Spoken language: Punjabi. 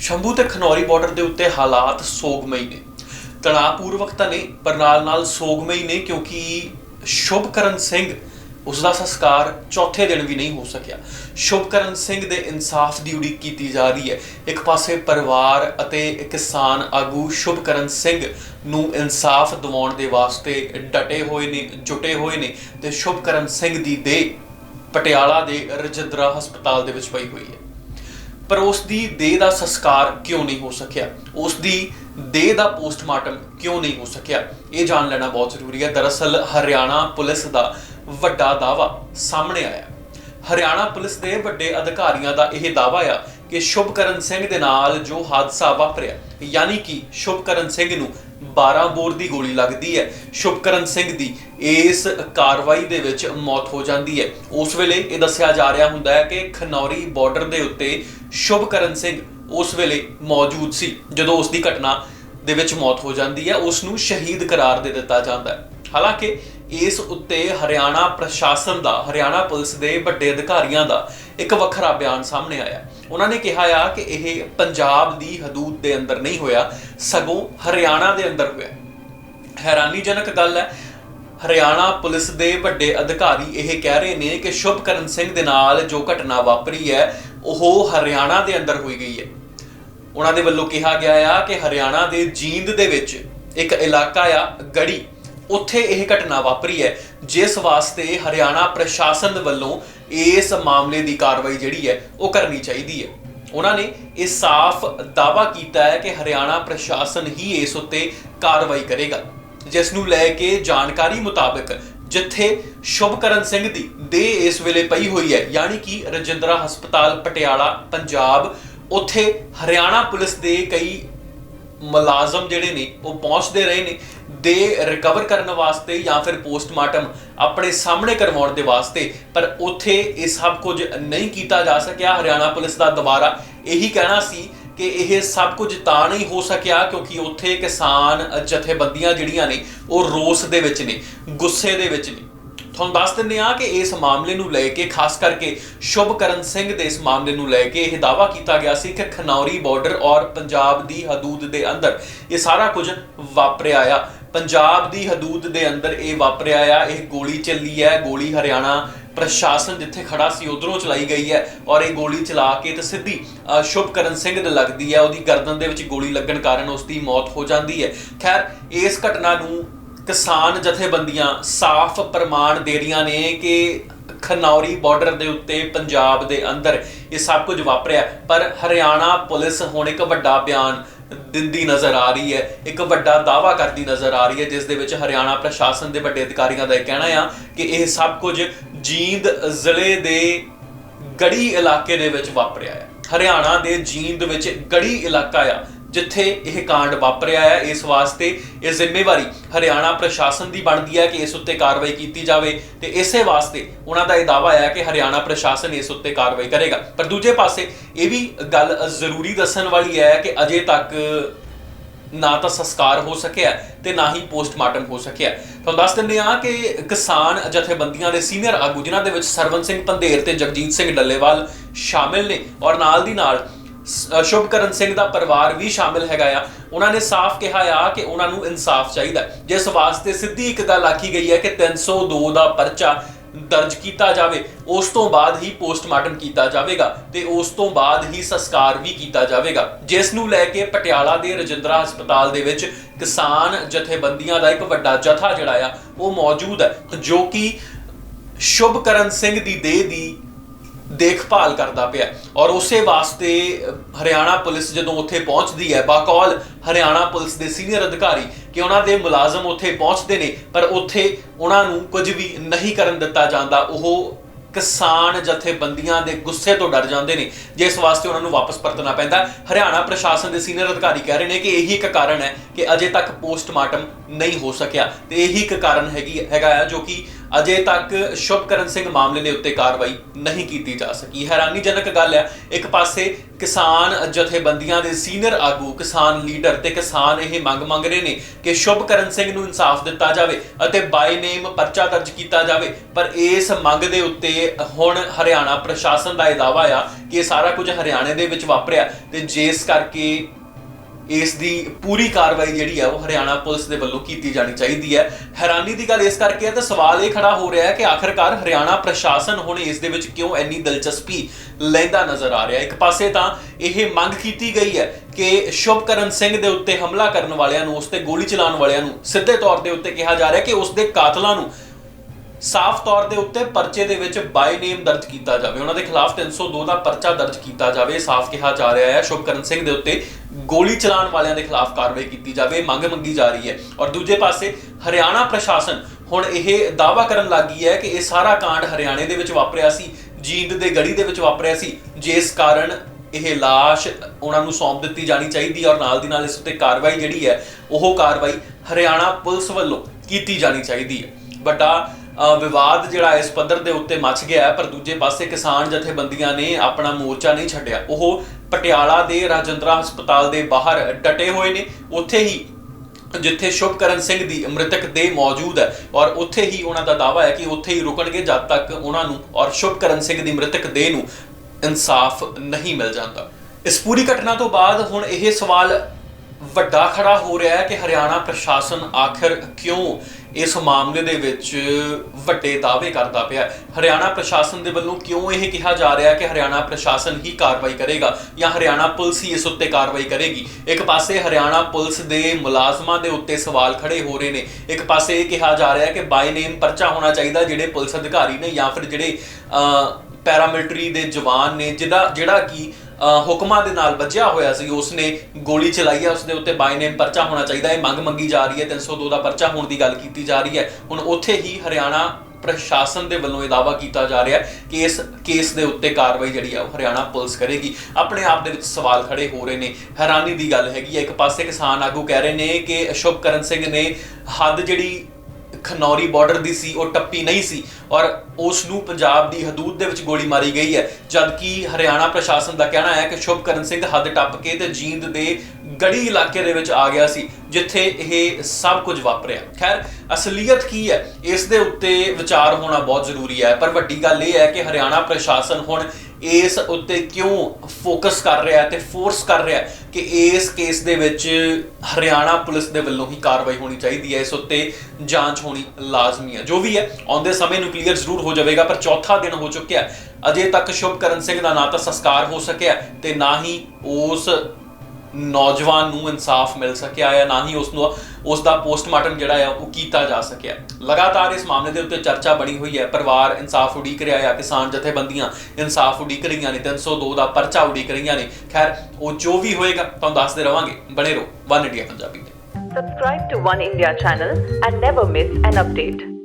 ਸ਼ੰਭੂ ਤੇ ਖਨੌਰੀ ਬਾਰਡਰ ਦੇ ਉੱਤੇ ਹਾਲਾਤ ਸੋਗਮਈ ਨੇ। ਤਣਾਅਪੂਰਵਕ ਤਾਂ ਨਹੀਂ ਪਰ ਨਾਲ ਨਾਲ ਸੋਗਮਈ ਨੇ ਕਿਉਂਕਿ ਸ਼ੁਭਕਰਨ ਸਿੰਘ ਉਸ ਦਾ ਸੰਸਕਾਰ ਚੌਥੇ ਦਿਨ ਵੀ ਨਹੀਂ ਹੋ ਸਕਿਆ। ਸ਼ੁਭਕਰਨ ਸਿੰਘ ਦੇ ਇਨਸਾਫ ਦੀ ਉਡੀਕ ਕੀਤੀ ਜਾ ਰਹੀ ਹੈ। ਇੱਕ ਪਾਸੇ ਪਰਿਵਾਰ ਅਤੇ ਕਿਸਾਨ ਆਗੂ ਸ਼ੁਭਕਰਨ ਸਿੰਘ ਨੂੰ ਇਨਸਾਫ ਦਿਵਾਉਣ ਦੇ ਵਾਸਤੇ ਡਟੇ ਹੋਏ ਨੇ, ਜੁਟੇ ਹੋਏ ਨੇ ਤੇ ਸ਼ੁਭਕਰਨ ਸਿੰਘ ਦੀ ਦੇਹ ਪਟਿਆਲਾ ਦੇ ਰਜਿੰਦਰਾ ਹਸਪਤਾਲ ਦੇ ਵਿੱਚ ਪਈ ਹੋਈ ਹੈ। ਪਰ ਉਸ ਦੀ ਦੇਹ ਦਾ ਸੰਸਕਾਰ ਕਿਉਂ ਨਹੀਂ ਹੋ ਸਕਿਆ? ਉਸ ਦੀ ਦੇਹ ਦਾ ਪੋਸਟਮਾਰਟਮ ਕਿਉਂ ਨਹੀਂ ਹੋ ਸਕਿਆ? ਇਹ ਜਾਣ ਲੈਣਾ ਬਹੁਤ ਜ਼ਰੂਰੀ ਹੈ। ਦਰਅਸਲ ਹਰਿਆਣਾ ਪੁਲਿਸ ਦਾ ਵੱਡਾ ਦਾਵਾ ਸਾਹਮਣੇ ਆਇਆ। ਹਰਿਆਣਾ ਪੁਲਿਸ ਦੇ ਵੱਡੇ ਅਧਿਕਾਰੀਆਂ ਦਾ ਇਹ ਦਾਵਾ ਆ ਕਿ ਸ਼ੁਭਕਰਨ ਸਿੰਘ ਦੇ ਨਾਲ ਜੋ ਹਾਦਸਾ ਵਾਪਰਿਆ, ਯਾਨੀ ਕਿ ਸ਼ੁਭਕਰਨ ਸਿੰਘ ਨੂੰ 12 ਬੋਰ ਦੀ ਗੋਲੀ ਲੱਗਦੀ ਹੈ। ਸ਼ੁਭਕਰਨ ਸਿੰਘ ਦੀ ਇਸ ਕਾਰਵਾਈ ਦੇ ਵਿੱਚ ਮੌਤ ਹੋ ਜਾਂਦੀ ਹੈ। ਉਸ ਵੇਲੇ ਇਹ ਦੱਸਿਆ ਜਾ ਰਿਹਾ ਹੁੰਦਾ ਹੈ ਕਿ ਖਨੌਰੀ ਬਾਰਡਰ ਦੇ ਉੱਤੇ ਸ਼ੁਭਕਰਨ ਸਿੰਘ ਉਸ ਵੇਲੇ ਮੌਜੂਦ ਸੀ, ਜਦੋਂ ਉਸ ਦੀ ਘਟਨਾ ਦੇ ਵਿੱਚ ਮੌਤ ਹੋ ਜਾਂਦੀ ਹੈ। ਉਸ ਨੂੰ ਸ਼ਹੀਦ ਕਰਾਰ ਦੇ ਦਿੱਤਾ ਜਾਂਦਾ ਹੈ। ਹਾਲਾਂਕਿ ਇਸ ਉੱਤੇ ਹਰਿਆਣਾ ਪ੍ਰਸ਼ਾਸਨ ਦਾ, ਹਰਿਆਣਾ ਪੁਲਿਸ ਦੇ ਵੱਡੇ ਅਧਿਕਾਰੀਆਂ ਦਾ ਇੱਕ ਵੱਖਰਾ ਬਿਆਨ ਸਾਹਮਣੇ ਆਇਆ ਉਹਨਾਂ ਨੇ ਕਿਹਾ ਆ ਕਿ ਇਹ ਪੰਜਾਬ ਦੀ ਹਦੂਦ ਦੇ ਅੰਦਰ ਨਹੀਂ ਹੋਇਆ, ਸਗੋਂ ਹਰਿਆਣਾ ਦੇ ਅੰਦਰ ਹੋਇਆ। ਹੈਰਾਨੀਜਨਕ ਗੱਲ ਹੈ, ਹਰਿਆਣਾ ਪੁਲਿਸ ਦੇ ਵੱਡੇ ਅਧਿਕਾਰੀ ਇਹ ਕਹਿ ਰਹੇ ਨੇ ਕਿ ਸ਼ੁਭਕਰਨ ਸਿੰਘ ਦੇ ਨਾਲ ਜੋ ਘਟਨਾ ਵਾਪਰੀ ਹੈ, ਉਹ ਹਰਿਆਣਾ ਦੇ ਅੰਦਰ ਹੋਈ ਗਈ ਹੈ। ਉਹਨਾਂ ਦੇ ਵੱਲੋਂ ਕਿਹਾ ਗਿਆ ਆ ਕਿ ਹਰਿਆਣਾ ਦੇ ਜੀਂਦ ਦੇ ਵਿੱਚ ਇੱਕ ਇਲਾਕਾ ਆ, ਗੜੀ। ਉੱਥੇ ਇਹ ਘਟਨਾ ਵਾਪਰੀ ਹੈ, ਜਿਸ ਵਾਸਤੇ ਹਰਿਆਣਾ ਪ੍ਰਸ਼ਾਸਨ ਵੱਲੋਂ ਇਸ ਮਾਮਲੇ ਦੀ ਕਾਰਵਾਈ ਜਿਹੜੀ ਹੈ, ਉਹ ਕਰਨੀ ਚਾਹੀਦੀ ਹੈ। ਉਹਨਾਂ ਨੇ ਇਹ ਸਾਫ਼ ਦਾਅਵਾ ਕੀਤਾ ਹੈ ਕਿ ਹਰਿਆਣਾ ਪ੍ਰਸ਼ਾਸਨ ਹੀ ਇਸ ਉੱਤੇ ਕਾਰਵਾਈ ਕਰੇਗਾ। ਜਿਸ ਨੂੰ ਲੈ ਕੇ ਜਾਣਕਾਰੀ ਮੁਤਾਬਕ ਜਿੱਥੇ ਸ਼ੁਭਕਰਨ ਸਿੰਘ ਦੀ ਦੇਹ ਇਸ ਵੇਲੇ ਪਈ ਹੋਈ ਹੈ, ਯਾਨੀ ਕਿ ਰਜਿੰਦਰਾ ਹਸਪਤਾਲ, ਪਟਿਆਲਾ, ਪੰਜਾਬ, ਉੱਥੇ ਹਰਿਆਣਾ ਪੁਲਿਸ ਦੇ ਕਈ ਮੁਲਾਜ਼ਮ ਜਿਹੜੇ ਨੇ, ਉਹ ਪਹੁੰਚਦੇ ਰਹੇ ਨੇ। ਦੇ ਰਿਕਵਰ ਕਰਨ ਵਾਸਤੇ ਜਾਂ ਫਿਰ ਪੋਸਟਮਾਰਟਮ ਆਪਣੇ ਸਾਹਮਣੇ ਕਰਵਾਉਣ ਦੇ ਵਾਸਤੇ, ਪਰ ਉੱਥੇ ਇਹ ਸਭ ਕੁਝ ਨਹੀਂ ਕੀਤਾ ਜਾ ਸਕਿਆ। ਹਰਿਆਣਾ ਪੁਲਿਸ ਦਾ ਦੁਬਾਰਾ ਇਹੀ ਕਹਿਣਾ ਸੀ ਕਿ ਇਹ ਸਭ ਕੁਝ ਤਾਂ ਨਹੀਂ ਹੋ ਸਕਿਆ, ਕਿਉਂਕਿ ਉੱਥੇ ਕਿਸਾਨ ਜਥੇਬੰਦੀਆਂ ਜਿਹੜੀਆਂ ਨੇ, ਉਹ ਰੋਸ ਦੇ ਵਿੱਚ ਨੇ, ਗੁੱਸੇ ਦੇ ਵਿੱਚ ਨੇ। ਤੁਹਾਨੂੰ ਦੱਸ ਦਿੰਦੇ ਆ ਕਿ ਇਸ ਮਾਮਲੇ ਨੂੰ ਲੈ ਕੇ, ਖਾਸ ਕਰਕੇ ਸ਼ੁਭਕਰਨ ਸਿੰਘ ਦੇ ਇਸ ਮਾਮਲੇ ਨੂੰ ਲੈ ਕੇ ਇਹ ਦਾਵਾ ਕੀਤਾ ਗਿਆ ਸੀ ਕਿ ਖਨੌਰੀ ਬਾਰਡਰ ਔਰ ਪੰਜਾਬ ਦੀ ਹਦੂਦ ਦੇ ਅੰਦਰ ਇਹ ਸਾਰਾ ਕੁਝ ਵਾਪਰਿਆ ਆ। ਪੰਜਾਬ ਦੀ ਹਦੂਦ ਦੇ ਅੰਦਰ ਇਹ ਵਾਪਰਿਆ ਆ। ਇਹ ਗੋਲੀ ਚੱਲੀ ਹੈ। ਗੋਲੀ ਹਰਿਆਣਾ ਪ੍ਰਸ਼ਾਸਨ ਜਿੱਥੇ ਖੜਾ ਸੀ, ਉਧਰੋਂ ਚਲਾਈ ਗਈ ਹੈ ਔਰ ਇਹ ਗੋਲੀ ਚਲਾ ਕੇ ਤੇ ਸਿੱਧੀ ਸ਼ੁਭਕਰਨ ਸਿੰਘ ਦੇ ਲੱਗਦੀ ਹੈ। ਉਹਦੀ ਗਰਦਨ ਦੇ ਵਿੱਚ ਗੋਲੀ ਲੱਗਣ ਕਾਰਨ ਉਸ ਦੀ ਮੌਤ ਹੋ ਜਾਂਦੀ ਹੈ। ਖੈਰ, ਇਸ ਘਟਨਾ ਨੂੰ ਕਿਸਾਨ ਜਥੇਬੰਦੀਆਂ ਸਾਫ਼ ਪ੍ਰਮਾਣ ਦੇ ਰਹੀਆਂ ਨੇ ਕਿ ਖਨੌਰੀ ਬਾਰਡਰ ਦੇ ਉੱਤੇ ਪੰਜਾਬ ਦੇ ਅੰਦਰ ਇਹ ਸਭ ਕੁਝ ਵਾਪਰਿਆ। ਪਰ ਹਰਿਆਣਾ ਪੁਲਿਸ ਹੁਣ ਇੱਕ ਵੱਡਾ ਬਿਆਨ ਦਿੰਦੀ ਨਜ਼ਰ ਆ ਰਹੀ ਹੈ, ਇੱਕ ਵੱਡਾ ਦਾਵਾ ਕਰਦੀ ਨਜ਼ਰ ਆ ਰਹੀ ਹੈ, ਜਿਸ ਦੇ ਵਿੱਚ ਹਰਿਆਣਾ ਪ੍ਰਸ਼ਾਸਨ ਦੇ ਵੱਡੇ ਅਧਿਕਾਰੀਆਂ ਦਾ ਇਹ ਕਹਿਣਾ ਆ ਕਿ ਇਹ ਸਭ ਕੁਝ ਜੀਂਦ ਜ਼ਿਲ੍ਹੇ ਦੇ ਗੜੀ ਇਲਾਕੇ ਦੇ ਵਿੱਚ ਵਾਪਰਿਆ ਹੈ। ਹਰਿਆਣਾ ਦੇ ਜੀਂਦ ਵਿੱਚ ਗੜੀ ਇਲਾਕਾ ਆ। ਜਿੱਥੇ ਇਹ ਕਾਂਡ ਵਾਪਰਿਆ ਹੈ, ਇਸ ਵਾਸਤੇ ਇਹ ਜ਼ਿੰਮੇਵਾਰੀ ਹਰਿਆਣਾ ਪ੍ਰਸ਼ਾਸਨ ਦੀ ਬਣਦੀ ਹੈ ਕਿ ਇਸ ਉੱਤੇ ਕਾਰਵਾਈ ਕੀਤੀ ਜਾਵੇ ਤੇ ਇਸੇ ਵਾਸਤੇ ਉਹਨਾਂ ਦਾ ਇਹ ਦਾਅਵਾ ਹੈ ਕਿ ਹਰਿਆਣਾ ਪ੍ਰਸ਼ਾਸਨ ਇਸ ਉੱਤੇ ਕਾਰਵਾਈ ਕਰੇਗਾ। ਪਰ ਦੂਜੇ ਪਾਸੇ ਇਹ ਵੀ ਗੱਲ ਜ਼ਰੂਰੀ ਦੱਸਣ ਵਾਲੀ ਹੈ ਕਿ ਅਜੇ ਤੱਕ ਨਾ ਤਾਂ ਸੰਸਕਾਰ ਹੋ ਸਕਿਆ ਤੇ ਨਾ ਹੀ ਪੋਸਟਮਾਰਟਮ ਹੋ ਸਕਿਆ। ਤੁਹਾਨੂੰ ਦੱਸ ਦਿੰਦੇ ਆ ਕਿ ਕਿਸਾਨ ਜਥੇਬੰਦੀਆਂ ਦੇ ਸੀਨੀਅਰ ਆਗੂ, ਜਿਨ੍ਹਾਂ ਦੇ ਵਿੱਚ ਸਰਵਨ ਸਿੰਘ ਪੰਧੇਰ ਤੇ ਜਗਜੀਤ ਸਿੰਘ ਡੱਲੇਵਾਲ ਸ਼ਾਮਿਲ ਨੇ ਔਰ ਨਾਲ ਦੀ ਨਾਲ ਸ਼ੁਭਕਰਨ ਸਿੰਘ ਦਾ ਪਰਿਵਾਰ ਵੀ ਸ਼ਾਮਿਲ ਹੈਗਾ ਆ। ਉਹਨਾਂ ਨੇ ਸਾਫ਼ ਕਿਹਾ ਆ ਕਿ ਉਹਨਾਂ ਨੂੰ ਇਨਸਾਫ ਚਾਹੀਦਾ ਜਿਸ ਵਾਸਤੇ ਸਿੱਧੀ ਇੱਕ ਗੱਲ ਆਖੀ ਗਈ ਹੈ ਕਿ 302 ਦਾ ਪਰਚਾ ਦਰਜ ਕੀਤਾ ਜਾਵੇ, ਉਸ ਤੋਂ ਬਾਅਦ ਹੀ ਪੋਸਟਮਾਰਟਮ ਕੀਤਾ ਜਾਵੇਗਾ ਤੇ ਉਸ ਤੋਂ ਬਾਅਦ ਹੀ ਸੰਸਕਾਰ ਵੀ ਕੀਤਾ ਜਾਵੇਗਾ। ਜਿਸ ਨੂੰ ਲੈ ਕੇ ਪਟਿਆਲਾ ਦੇ ਰਜਿੰਦਰਾ ਹਸਪਤਾਲ ਦੇ ਵਿੱਚ ਕਿਸਾਨ ਜਥੇਬੰਦੀਆਂ ਦਾ ਇੱਕ ਵੱਡਾ ਜਥਾ ਜਿਹੜਾ ਆ, ਉਹ ਮੌਜੂਦ ਹੈ, ਜੋ ਕਿ ਸ਼ੁਭਕਰਨ ਸਿੰਘ ਦੀ ਦੇਹ ਦੀ ਦੇਖਭਾਲ ਕਰਦਾ ਪਿਆ। ਔਰ ਉਸੇ ਵਾਸਤੇ ਹਰਿਆਣਾ ਪੁਲਿਸ ਜਦੋਂ ਉੱਥੇ ਪਹੁੰਚਦੀ ਹੈ, ਬਾਕੌਲ ਹਰਿਆਣਾ ਪੁਲਿਸ ਦੇ ਸੀਨੀਅਰ ਅਧਿਕਾਰੀ ਕਿ ਉਹਨਾਂ ਦੇ ਮੁਲਾਜ਼ਮ ਉੱਥੇ ਪਹੁੰਚਦੇ ਨੇ, ਪਰ ਉੱਥੇ ਉਹਨਾਂ ਨੂੰ ਕੁਝ ਵੀ ਨਹੀਂ ਕਰਨ ਦਿੱਤਾ ਜਾਂਦਾ, ਉਹ ਕਿਸਾਨ ਜਥੇਬੰਦੀਆਂ ਦੇ ਗੁੱਸੇ ਤੋਂ ਡਰ ਜਾਂਦੇ ਨੇ ਜਿਸ ਵਾਸਤੇ ਉਹਨਾਂ ਨੂੰ ਵਾਪਸ ਪਰਤਣਾ ਪੈਂਦਾ। ਹਰਿਆਣਾ ਪ੍ਰਸ਼ਾਸਨ ਦੇ ਸੀਨੀਅਰ ਅਧਿਕਾਰੀ ਕਹਿ ਰਹੇ ਨੇ ਕਿ ਇਹੀ ਇੱਕ ਕਾਰਨ ਹੈ ਕਿ ਅਜੇ ਤੱਕ ਪੋਸਟਮਾਰਟਮ ਨਹੀਂ ਹੋ ਸਕਿਆ। ਤੇ ਇਹੀ ਇੱਕ ਕਾਰਨ ਹੈਗੀ, ਹੈਗਾ ਆ ਜੋ ਕਿ ਅਜੇ ਤੱਕ ਸ਼ੁਭਕਰਨ ਸਿੰਘ ਮਾਮਲੇ ਦੇ ਉੱਤੇ ਕਾਰਵਾਈ ਨਹੀਂ ਕੀਤੀ ਜਾ ਸਕੀ। ਹੈਰਾਨੀਜਨਕ ਗੱਲ ਹੈ, ਇੱਕ ਪਾਸੇ ਕਿਸਾਨ ਜਥੇਬੰਦੀਆਂ ਦੇ ਸੀਨੀਅਰ ਆਗੂ, ਕਿਸਾਨ ਲੀਡਰ ਤੇ ਕਿਸਾਨ ਇਹ ਮੰਗ ਮੰਗ ਰਹੇ ਨੇ ਕਿ ਸ਼ੁਭਕਰਨ ਸਿੰਘ ਨੂੰ ਇਨਸਾਫ ਦਿੱਤਾ ਜਾਵੇ ਅਤੇ ਬਾਈ ਨੇਮ ਪਰਚਾ ਦਰਜ ਕੀਤਾ ਜਾਵੇ। ਪਰ ਇਸ ਮੰਗ ਦੇ ਉੱਤੇ ਹੁਣ ਹਰਿਆਣਾ ਪ੍ਰਸ਼ਾਸਨ ਦਾ ਇਹ ਦਾਅਵਾ ਆ ਕਿ ਇਹ ਸਾਰਾ ਕੁਝ ਹਰਿਆਣੇ ਦੇ ਵਿੱਚ ਵਾਪਰਿਆ ਤੇ ਜਿਸ ਕਰਕੇ ਇਸ ਦੀ ਪੂਰੀ ਕਾਰਵਾਈ ਜਿਹੜੀ ਹੈ ਉਹ ਹਰਿਆਣਾ ਪੁਲਿਸ ਦੇ ਵੱਲੋਂ ਕੀਤੀ ਜਾਣੀ ਚਾਹੀਦੀ ਹੈ। ਹੈਰਾਨੀ ਦੀ ਗੱਲ ਇਸ ਕਰਕੇ ਹੈ ਤਾਂ ਸਵਾਲ ਇਹ ਖੜਾ ਹੋ ਰਿਹਾ ਹੈ ਕਿ ਆਖਰਕਾਰ ਹਰਿਆਣਾ ਪ੍ਰਸ਼ਾਸਨ ਹੁਣ ਇਸ ਦੇ ਵਿੱਚ ਕਿਉਂ ਇੰਨੀ ਦਿਲਚਸਪੀ ਲੈਂਦਾ ਨਜ਼ਰ ਆ ਰਿਹਾ ਇੱਕ ਪਾਸੇ ਤਾਂ ਇਹ ਮੰਗ ਕੀਤੀ ਗਈ ਹੈ ਕਿ ਸ਼ੁਭਕਰਨ ਸਿੰਘ ਦੇ ਉੱਤੇ ਹਮਲਾ ਕਰਨ ਵਾਲਿਆਂ ਨੂੰ, ਉਸ ਤੇ ਗੋਲੀ ਚਲਾਉਣ ਵਾਲਿਆਂ ਨੂੰ ਸਿੱਧੇ ਤੌਰ ਦੇ ਉੱਤੇ ਕਿਹਾ ਜਾ ਰਿਹਾ ਕਿ ਉਸ ਦੇ ਕਾਤਲਾਂ ਨੂੰ ਸਾਫ਼ ਤੌਰ ਦੇ ਉੱਤੇ ਪਰਚੇ ਦੇ ਵਿੱਚ ਬਾਈ ਨੇਮ ਦਰਜ ਕੀਤਾ ਜਾਵੇ। ਉਹਨਾਂ ਦੇ ਖਿਲਾਫ 302 ਦਾ ਪਰਚਾ ਦਰਜ ਕੀਤਾ ਜਾਵੇ ਸਾਫ਼ ਕਿਹਾ ਜਾ ਰਿਹਾ ਹੈ। ਸ਼ੁਭਕਰਨ ਸਿੰਘ ਦੇ ਉੱਤੇ ਗੋਲੀ ਚਲਾਉਣ ਵਾਲਿਆਂ ਦੇ ਖਿਲਾਫ ਕਾਰਵਾਈ ਕੀਤੀ ਜਾਵੇ, ਮੰਗ ਮੰਗੀ ਜਾ ਰਹੀ ਹੈ। ਔਰ ਦੂਜੇ ਪਾਸੇ, ਹਰਿਆਣਾ ਪ੍ਰਸ਼ਾਸਨ ਹੁਣ ਇਹ ਦਾਅਵਾ ਕਰਨ ਲੱਗੀ ਹੈ ਕਿ ਇਹ ਸਾਰਾ ਕਾਂਡ ਹਰਿਆਣੇ ਦੇ ਵਿੱਚ ਵਾਪਰਿਆ ਸੀ, ਜੀਂਦ ਦੇ ਗੜੀ ਦੇ ਵਿੱਚ ਵਾਪਰਿਆ ਸੀ, ਜਿਸ ਕਾਰਨ ਇਹ ਲਾਸ਼ ਉਹਨਾਂ ਨੂੰ ਸੌਂਪ ਦਿੱਤੀ ਜਾਣੀ ਚਾਹੀਦੀ ਹੈ ਔਰ ਨਾਲ ਦੀ ਨਾਲ ਇਸ ਉੱਤੇ ਕਾਰਵਾਈ ਜਿਹੜੀ ਹੈ, ਉਹ ਕਾਰਵਾਈ ਹਰਿਆਣਾ ਪੁਲਿਸ ਵੱਲੋਂ ਕੀਤੀ ਜਾਣੀ ਚਾਹੀਦੀ ਹੈ। ਵੱਡਾ ਵਿਵਾਦ ਜਿਹੜਾ ਇਸ ਪੱਧਰ ਦੇ ਉੱਤੇ ਮੱਚ ਗਿਆ ਪਰ ਦੂਜੇ ਪਾਸੇ ਕਿਸਾਨ ਜਥੇਬੰਦੀਆਂ ਨੇ ਆਪਣਾ ਮੋਰਚਾ ਨਹੀਂ ਛੱਡਿਆ। ਉਹ ਪਟਿਆਲਾ ਦੇ ਰਾਜਿੰਦਰਾ ਹਸਪਤਾਲ ਦੇ ਬਾਹਰ ਡਟੇ ਹੋਏ ਨੇ। ਉੱਥੇ ਹੀ ਜਿੱਥੇ ਸ਼ੁਭਕਰਨ ਸਿੰਘ ਦੀ ਮ੍ਰਿਤਕ ਦੇਹ ਮੌਜੂਦ ਹੈ ਔਰ ਉੱਥੇ ਹੀ ਉਹਨਾਂ ਦਾ ਦਾਅਵਾ ਹੈ ਕਿ ਉੱਥੇ ਹੀ ਰੁਕਣਗੇ ਜਦ ਤੱਕ ਉਹਨਾਂ ਨੂੰ ਔਰ ਸ਼ੁਭਕਰਨ ਸਿੰਘ ਦੀ ਮ੍ਰਿਤਕ ਦੇਹ ਨੂੰ ਇਨਸਾਫ ਨਹੀਂ ਮਿਲ ਜਾਂਦਾ। ਇਸ ਪੂਰੀ ਘਟਨਾ ਤੋਂ ਬਾਅਦ ਹੁਣ ਇਹ ਸਵਾਲ ਵੱਡਾ ਖੜਾ ਹੋ ਰਿਹਾ ਹੈ ਕਿ ਹਰਿਆਣਾ ਪ੍ਰਸ਼ਾਸਨ ਆਖਿਰ ਕਿਉਂ ਇਸ ਮਾਮਲੇ ਦੇ ਵਿੱਚ ਵੱਡੇ ਦਾਅਵੇ ਕਰਦਾ ਪਿਆ ਹਰਿਆਣਾ ਪ੍ਰਸ਼ਾਸਨ ਦੇ ਵੱਲੋਂ ਕਿਉਂ ਇਹ ਕਿਹਾ ਜਾ ਰਿਹਾ ਕਿ ਹਰਿਆਣਾ ਪ੍ਰਸ਼ਾਸਨ ਹੀ ਕਾਰਵਾਈ ਕਰੇਗਾ ਜਾਂ ਹਰਿਆਣਾ ਪੁਲਿਸ ਹੀ ਇਸ ਉੱਤੇ ਕਾਰਵਾਈ ਕਰੇਗੀ? ਇੱਕ ਪਾਸੇ ਹਰਿਆਣਾ ਪੁਲਿਸ ਦੇ ਮੁਲਾਜ਼ਮਾਂ ਦੇ ਉੱਤੇ ਸਵਾਲ ਖੜੇ ਹੋ ਰਹੇ ਨੇ। ਇੱਕ ਪਾਸੇ ਇਹ ਕਿਹਾ ਜਾ ਰਿਹਾ ਕਿ ਬਾਈ ਨੇਮ ਪਰਚਾ ਹੋਣਾ ਚਾਹੀਦਾ ਜਿਹੜੇ ਪੁਲਿਸ ਅਧਿਕਾਰੀ ਨੇ ਜਾਂ ਫਿਰ ਜਿਹੜੇ ਪੈਰਾਮਿਲਟਰੀ ਦੇ ਜਵਾਨ ਨੇ, ਜਿਹਦਾ ਜਿਹੜਾ ਕਿ ਹੁਕਮਾਂ ਦੇ ਨਾਲ ਵੱਜਿਆ ਹੋਇਆ ਸੀ, ਉਸਨੇ ਗੋਲੀ ਚਲਾਈ ਹੈ ਉਸਦੇ ਉੱਤੇ ਬਾਈ ਨੇਮ ਪਰਚਾ ਹੋਣਾ ਚਾਹੀਦਾ ਹੈ ਮੰਗ ਮੰਗੀ ਜਾ ਰਹੀ ਹੈ 302 ਦਾ ਪਰਚਾ ਹੋਣ ਦੀ ਗੱਲ ਕੀਤੀ ਜਾ ਰਹੀ ਹੈ। ਹੁਣ ਉੱਥੇ ਹੀ ਹਰਿਆਣਾ ਪ੍ਰਸ਼ਾਸਨ ਦੇ ਵੱਲੋਂ ਇਹ ਦਾਅਵਾ ਕੀਤਾ ਜਾ ਰਿਹਾ ਹੈ ਕਿ ਇਸ ਕੇਸ ਦੇ ਉੱਤੇ ਕਾਰਵਾਈ ਜਿਹੜੀ ਆ, ਉਹ ਹਰਿਆਣਾ ਪੁਲਿਸ ਕਰੇਗੀ। ਆਪਣੇ ਆਪ ਦੇ ਵਿੱਚ ਸਵਾਲ ਖੜੇ ਹੋ ਰਹੇ ਨੇ। ਹੈਰਾਨੀ ਦੀ ਗੱਲ ਹੈਗੀ ਹੈ। ਇੱਕ ਪਾਸੇ ਕਿਸਾਨ ਆਗੂ ਕਹਿ ਰਹੇ ਨੇ ਕਿ ਸ਼ੁਭਕਰਨ ਸਿੰਘ ਨੇ ਹੱਦ ਜਿਹੜੀ ਖਨੌਰੀ ਬਾਰਡਰ ਦੀ ਸੀ, ਉਹ ਟੱਪੀ ਨਹੀਂ ਸੀ ਔਰ ਉਸ ਨੂੰ ਪੰਜਾਬ ਦੀ ਹਦੂਦ ਦੇ ਵਿੱਚ ਗੋਲੀ ਮਾਰੀ ਗਈ ਹੈ। ਜਦਕਿ ਹਰਿਆਣਾ ਪ੍ਰਸ਼ਾਸਨ ਦਾ ਕਹਿਣਾ ਹੈ ਕਿ ਸ਼ੁਭਕਰਨ ਸਿੰਘ ਹੱਦ ਟੱਪ ਕੇ ਤੇ ਜੀਂਦ ਦੇ ਗੜੀ ਇਲਾਕੇ ਦੇ ਵਿੱਚ ਆ ਗਿਆ ਸੀ, ਜਿੱਥੇ ਇਹ ਸਭ ਕੁਝ ਵਾਪਰਿਆ। ਖੈਰ, ਅਸਲੀਅਤ ਕੀ ਹੈ? ਇਸ ਦੇ ਉੱਤੇ ਵਿਚਾਰ ਹੋਣਾ ਬਹੁਤ ਜ਼ਰੂਰੀ ਹੈ, ਪਰ ਵੱਡੀ ਗੱਲ ਇਹ ਹੈ ਕਿ ਹਰਿਆਣਾ ਪ੍ਰਸ਼ਾਸਨ ਹੁਣ ਇਸ ਉੱਤੇ ਕਿਉਂ ਫੋਕਸ ਕਰ ਰਿਹਾ ਹੈ ਤੇ ਫੋਰਸ ਕਰ ਰਿਹਾ ਕਿ ਇਸ ਕੇਸ ਦੇ ਵਿੱਚ ਹਰਿਆਣਾ ਪੁਲਿਸ ਦੇ ਵੱਲੋਂ ਹੀ ਕਾਰਵਾਈ ਹੋਣੀ ਚਾਹੀਦੀ ਹੈ, ਇਸ ਉੱਤੇ ਜਾਂਚ ਹੋਣੀ ਲਾਜ਼ਮੀ ਹੈ। ਜੋ ਵੀ ਹੈ, ਆਉਂਦੇ ਸਮੇਂ ਨੂੰ ਕਲੀਅਰ ਜ਼ਰੂਰ ਹੋ ਜਾਵੇਗਾ, ਪਰ ਚੌਥਾ ਦਿਨ ਹੋ ਚੁੱਕਿਆ ਅਜੇ ਤੱਕ ਸ਼ੁਭਕਰਨ ਸਿੰਘ ਦਾ ਨਾ ਤਾਂ ਸੰਸਕਾਰ ਹੋ ਸਕਿਆ ਤੇ ਨਾ ਹੀ ਉਸ ਨੌਜਵਾਨ ਨੂੰ ਇਨਸਾਫ ਮਿਲ ਸਕਿਆ ਹੈ, ਨਾ ਹੀ ਉਸ ਨੂੰ, ਉਸ ਦਾ ਪੋਸਟਮਾਰਟਮ ਜਿਹੜਾ ਆ, ਉਹ ਕੀਤਾ ਜਾ ਸਕਿਆ। ਲਗਾਤਾਰ ਇਸ ਮਾਮਲੇ ਦੇ ਉੱਤੇ ਚਰਚਾ ਬਣੀ ਹੋਈ ਹੈ। ਪਰਿਵਾਰ ਇਨਸਾਫ ਉਡੀਕ ਰਿਹਾ ਹੈ ਕਿਸਾਨ ਜਥੇਬੰਦੀਆਂ ਇਨਸਾਫ ਉਡੀਕ ਰਹੀਆਂ ਨੇ 302 ਦਾ ਪਰਚਾ ਉਡੀਕ ਰਹੀਆਂ ਨੇ। ਖੈਰ, ਉਹ ਜੋ ਵੀ ਹੋਏਗਾ, ਤੁਹਾਨੂੰ ਦੱਸਦੇ ਰਵਾਂਗੇ। ਬਣੇ ਰਹੋ, ਵਨ ਇੰਡੀਆ ਪੰਜਾਬੀ ਤੇ। Subscribe to One India channel and never miss an.